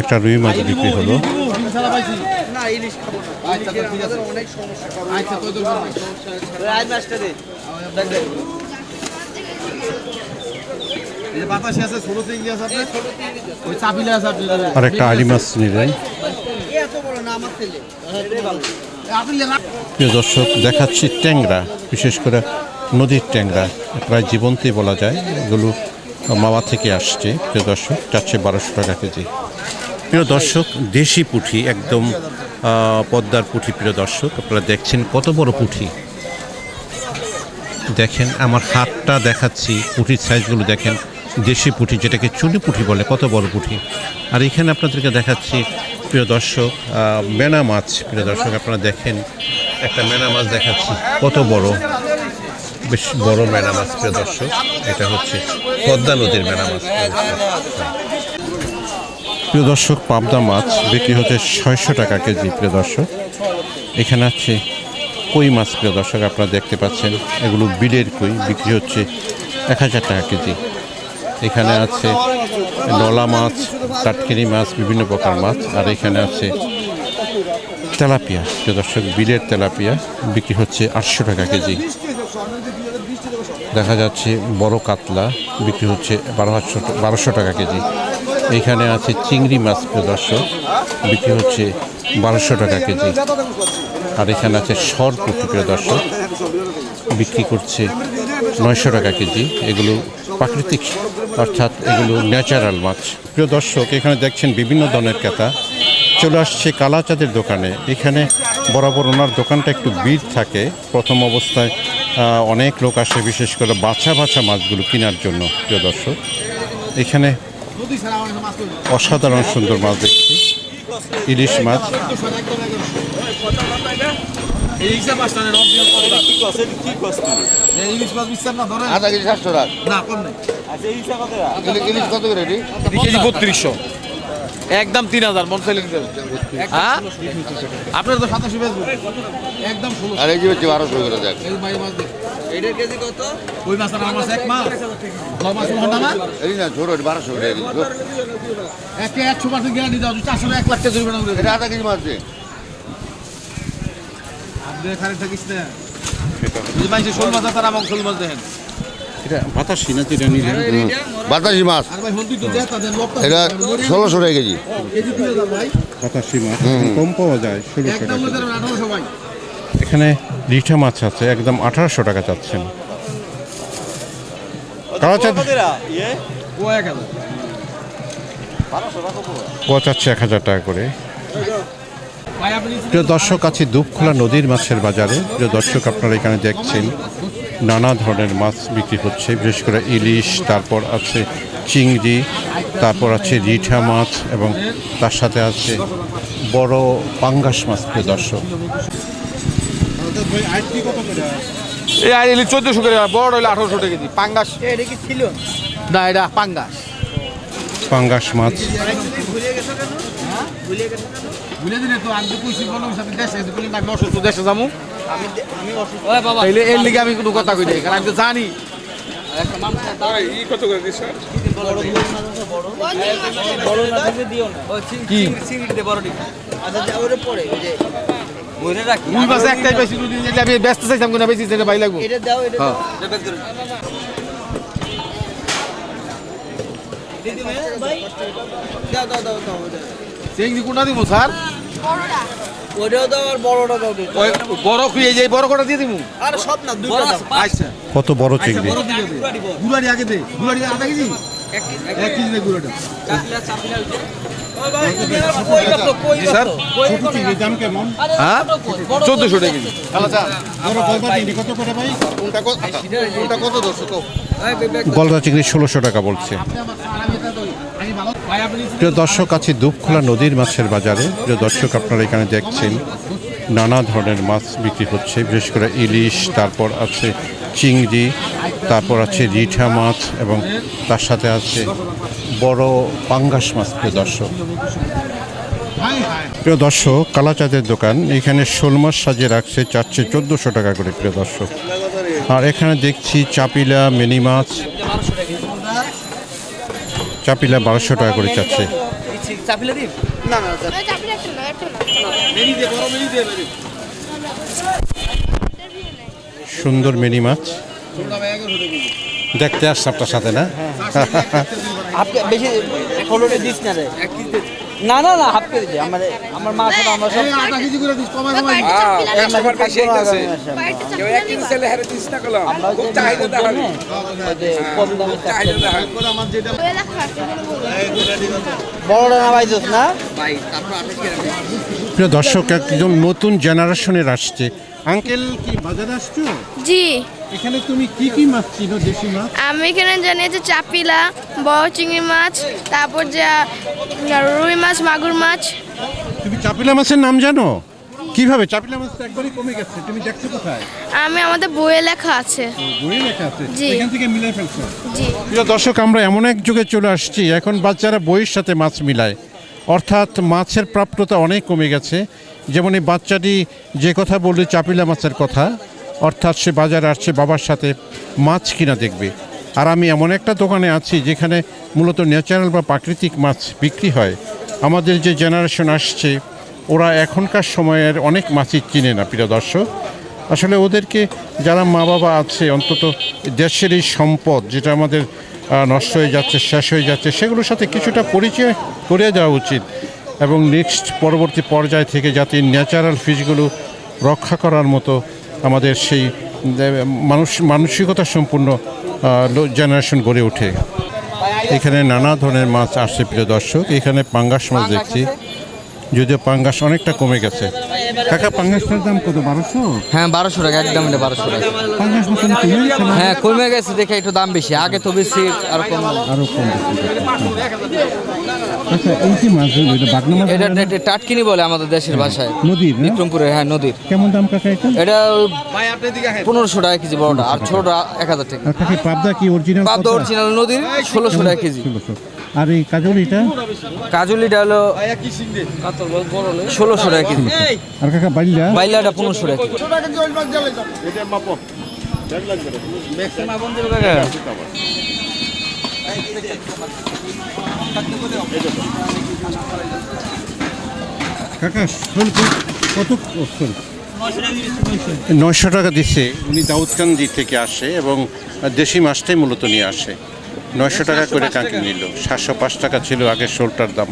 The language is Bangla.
একটা রুই মাছ বিক্রি হলো। ডিম ছাড়া পাইছি না ইলিশ খাব না। আচ্ছা, আচ্ছা আর একটা আড়ি মাছ নিলেন প্রিয় দর্শক দেখাচ্ছি ট্যাংরা বিশেষ করে নদীর ট্যাংরা, প্রায় জীবন্তই বলা যায়, এগুলো মামা থেকে আসছে, প্রিয় দর্শক চারশো বারোশো টাকা কেজি। প্রিয় দর্শক, দেশি পুঁঠি, একদম পদ্মার পুঁঠি, প্রিয় দর্শক, আপনারা দেখছেন কত বড় পুঁঠি। দেখেন, আমার হাতটা দেখাচ্ছি, পুঁঠির সাইজগুলো দেখেন, দেশি পুঁঠি, যেটাকে চুনি পুঁঠি বলে, কত বড় পুঁঠি। আর এখানে আপনাদেরকে দেখাচ্ছি, প্রিয় দর্শক মেনা মাছ, প্রিয় দর্শক, আপনারা দেখেন, একটা মেনা মাছ দেখাচ্ছি, কত বড়। বেশ বড় মেনা মাছ প্রিয় দর্শক। এটা হচ্ছে পদ্মা নদীর মেনা মাছ প্রিয় দর্শক। পাবদা মাছ বিক্রি হচ্ছে ছয়শো টাকা কেজি, প্রিয় দর্শক। এখানে আছে কই মাছ, প্রিয় দর্শক, আপনারা দেখতে পাচ্ছেন। এগুলো বিলের কই, বিক্রি হচ্ছে এক হাজার টাকা কেজি। এখানে আছে নলা মাছ টাটকিনি মাছ, বিভিন্ন প্রকার মাছ। আর এখানে আছে তেলাপিয়া, প্রিয় দর্শক, বিলের তেলাপিয়া বিক্রি হচ্ছে আটশো টাকা কেজি। দেখা যাচ্ছে বড় কাতলা বিক্রি হচ্ছে বারোশো বারোশো টাকা কেজি। এখানে আছে চিংড়ি মাছ, প্রিয় দর্শক, বিক্রি হচ্ছে বারোশো টাকা কেজি। আর এখানে আছে সর প্রিয় দর্শক, বিক্রি করছে নয়শো টাকা কেজি। এগুলো প্রাকৃতিক, অর্থাৎ এগুলো ন্যাচারাল মাছ। প্রিয় দর্শক, এখানে দেখছেন বিভিন্ন ধরনের ক্রেতা। চলে আসছে কালাচাঁদের দোকানে। এখানে বরাবর ওনার দোকানটা একটু ভিড় থাকে। প্রথম অবস্থায় অনেক লোক আসে বিশেষ করে বাছা বাছা মাছগুলো কেনার জন্য প্রিয় দর্শক। এখানে অসাধারণ সুন্দর মাছ দেখছি। ইলিশ মাছ। ইলিশ ইলিশ কত করে? রেডি কেজি বত্রিশশো। একদম তিন হাজার মন সেলিং হ্যাঁ? আপনার তো সাতাশি বেচবো একদম আর এই যে হচ্ছে বারোশো করে দেখ। এই মাই মাছ দেখ কেজি কত? ওই মাছ আমার মাছ এক মাছ? ছ মাস না এই না ছোট বারোশো করে একে একশো পার্সেন্ট গ্যারান্টি দাও চারশো এক লাখ টাকা জরিমানা এটা আধা কেজি মাছ আপনি এখানে থাকিস না? মানুষের শোল মাছ শোল মাছ দেখেন। এটা বাতাসি না যেটা নিলেন বাতাসি মাছ। এটা ষোলোশো টাকা কেজি। বাতাসি মাছ কম পাওয়া যায় ষোলোশো টাকা এখানে রিঠা মাছ আছে একদম আঠারোশো টাকা চাচ্ছেন। কালাচাঁদ ও এক হাজার। টাকা করে। প্রিয় দর্শক আছে দুপখোলা নদীর মাছের বাজারে। প্রিয় দর্শক আপনারা এখানে দেখছেন। নানা ধরনের মাছ বিক্রি হচ্ছে বিশেষ করে ইলিশ তারপর আছে চিংড়ি তারপর আছে রিঠা মাছ এবং তার সাথে আছে বড় পাঙ্গাস মাছ প্রিয় দর্শক। এই আর এলি চোদ্দশো করে বড় হইলে আঠারোশো টাকা কেজি পাঙ্গাস। ছিল? না এটা পাঙ্গাস। পাঙ্গাস মাছ। ভুলে দিলে তো আমি কইছি বলো সাথে দেশে বলি না আমি অসুস্থ দেশে যাব আমি আমি অসুস্থ। তাইলে এর লিগে আমি কোনো কথা কই নাই কারণ আমি তো জানি। বড় না থাকলে দিও না কি? চিংড়ি দে বড় ডিম। আচ্ছা যা ওরে পড়ে ওই যে রাখি রুই মাছ একটাই বেশি যদি যেটা আমি ব্যস্ত চাইতাম কিনা বেশি সেটা ভাই লাগবো। এটা দাও এটা দাও। হ্যাঁ। দিদি ভাই ভাই দাও দাও দাও দাও। চিংড়ি কোনটা দিব স্যার? বড় বড় কোটা দিয়ে দিব আর সব না আচ্ছা কত বড় চিংড়ি? দে। গুড়ারি আগে দে গুড়ারি আধা কেজি? এক কেজি দে গুড়াটা গেছো হ্যাঁ? চোদ্দশো টাকা কেজি। গলদা চিংড়ি ষোলোশো টাকা বলছে। প্রিয় দর্শক, আছে দুপখোলা নদীর মাছের বাজারে। প্রিয় দর্শক, আপনারা এখানে দেখছেন নানা ধরনের মাছ বিক্রি হচ্ছে, বিশেষ করে ইলিশ, তারপর আছে চিংড়ি, তারপর আছে রিঠা মাছ, এবং তার সাথে আছে বড় পাঙ্গাস মাছ, প্রিয় দর্শক। প্রিয় দর্শক, কালাচাঁদের দোকান, এখানে শোল মাছ সাজিয়ে রাখছে চারশে চোদ্দোশো টাকা করে, প্রিয় দর্শক। আর এখানে দেখছি চাপিলা, মিনি মাছ চাপিলা বারোশো টাকা করে চাচ্ছে। চাপিলে দিন না না চাপ- চাপড়ি একটা না একটা না সুন্দর মেনি মাছ। দেখতে আসছে আপনার সাথে না? বেশি দিস না রে। না না না হাফ কেজি আমার আমার মা সাথে আমরা সব আধা কেজি করে দিস কমাই কমাই বাইরটা চাপড়ি লাগে আমরা সব বাইরটা আমরা চাপড়ি যে লাগে জন্য ওই যে কম দামে ওই লেখা আছে বড়টা না পাইছস না? প্রিয় দর্শক একজন নতুন জেনারেশনের আসছে। আঙ্কেল কি বাজারে আসছো? জি। এখানে তুমি কি কি মাছ চিনো দেশি মাছ? আমি এখানে জানি যে চাপিলা বড় চিংড়ি মাছ তারপর যে রুই মাছ মাগুর মাছ। তুমি চাপিলা মাছের নাম জানো? কীভাবে? চাপিলা মাছ একবারই কমে গেছে তুমি দেখছ কোথায়? আমি আমাদের বইয়ে লেখা আছে। বইয়ে লেখা আছে? এখান থেকে মিলাই ফেলছো? জি। প্রিয় দর্শক আমরা এমন এক যুগে চলে আসছি এখন বাচ্চারা বইয়ের সাথে মাছ মিলায়। অর্থাৎ মাছের প্রাপ্যতা অনেক কমে গেছে। যেমন এই বাচ্চাটি যে কথা বলল চাপিলা মাছের কথা অর্থাৎ সে বাজারে আসছে বাবার সাথে মাছ কিনা দেখবে। আর আমি এমন একটা দোকানে আছি যেখানে মূলত ন্যাচারাল বা প্রাকৃতিক মাছ বিক্রি হয়। আমাদের যে জেনারেশন আসছে, ওরা এখনকার সময়ের অনেক মাছই চিনে না, প্রিয় দর্শক। আসলে ওদেরকে যারা মা বাবা আছে, অন্তত দেশের এই সম্পদ যেটা আমাদের নষ্ট হয়ে যাচ্ছে, শেষ হয়ে যাচ্ছে, সেগুলোর সাথে কিছুটা পরিচয় করে দেওয়া উচিত। এবং নেক্সট পরবর্তী পর্যায় থেকে যাতে ন্যাচারাল ফিশগুলো রক্ষা করার মতো আমাদের সেই মানুষ, মানসিকতা সম্পূর্ণ জেনারেশন গড়ে ওঠে। এখানে নানা ধরনের মাছ আসছে, প্রিয় দর্শক। এখানে পাঙ্গাস মাছ দেখছি। যদিও পাঙ্গাস অনেকটা কমে গেছে। কাকা পাঙ্গাসটার দাম কত? বারোশো? হ্যাঁ বারোশো টাকা একদম এটা বারোশো টাকা। পাঙ্গাস? হ্যাঁ? কমে গেছে দেখে একটু দাম বেশি। আগে তো বেশি আর কম। আরও কম আচ্ছা এই যে মাছ এটা বাগনা মাছ এটা এটা টাটকিনি বলে আমাদের দেশের ভাষায়। নদীর? বিক্রমপুরে হ্যাঁ নদীর। কেমন দাম কাকা এটা? এটা ভাই আপনি দিকে আসেন। পনেরোশো টাকা কেজি বড়টা আর ছোটটা এক হাজার টাকা। কাকি পাবদা কি অরিজিনাল পাবদা অরিজিনাল নদীর ষোলোশো টাকা কেজি। আর এই কাজল এটা কাজুলিটা হলো ষোলোশো টাকা কেজি। আর কাকা বাইলা বাইলাটা পনেরোশো টাকা কাকা কত নয়শো টাকা দিচ্ছে। উনি দাউদকান্দি থেকে আসে এবং দেশি মাছটাই মূলত নিয়ে আসে। নয়শো টাকা করে কাঁকি নিল? সাতশো পাঁচ টাকা ছিল আগে শোলটার দাম।